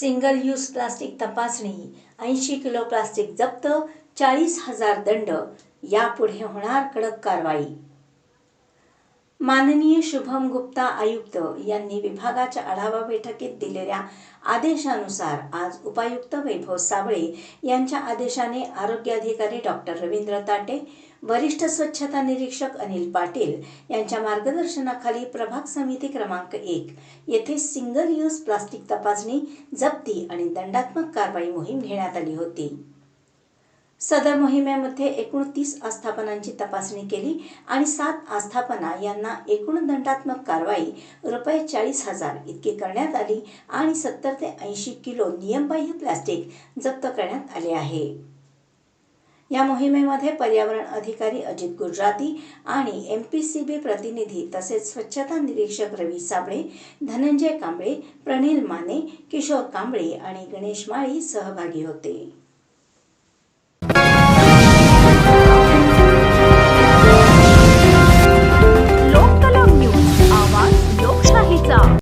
Single use plastic तपासणी ऐंशी kilo plastic जप्त चाळीस हजार दंड. यापुढे होणार कडक कारवाई. माननीय शुभम गुप्ता आयुक्त यांनी विभागाच्या आढावा बैठकीत दिलेल्या आदेशानुसार आज उपायुक्त वैभव साबळे यांच्या आदेशाने आरोग्य अधिकारी डॉक्टर रवींद्र ताटे वरिष्ठ स्वच्छता निरीक्षक अनिल पाटील यांच्या मार्गदर्शनाखाली प्रभाग समिती क्रमांक एक येथे सिंगल यूज प्लास्टिक तपासणी जप्ती आणि दंडात्मक कारवाई मोहीम घेण्यात आली होती. सदर मोहिमेमध्ये एकूण तीस आस्थापनांची तपासणी केली आणि सात आस्थापना यांना एकूण दंडात्मक कारवाई रुपये चाळीस हजार इतकी करण्यात आली आणि सत्तर ते ऐंशी किलो नियमबाह्य प्लॅस्टिक जप्त करण्यात आले आहे. या मोहिमेमध्ये पर्यावरण अधिकारी अजित गुजराती आणि एम पी सी बी प्रतिनिधी तसेच स्वच्छता निरीक्षक रवी साबळे धनंजय कांबळे प्रणिल माने किशोर कांबळे आणि गणेश माळी सहभागी होते.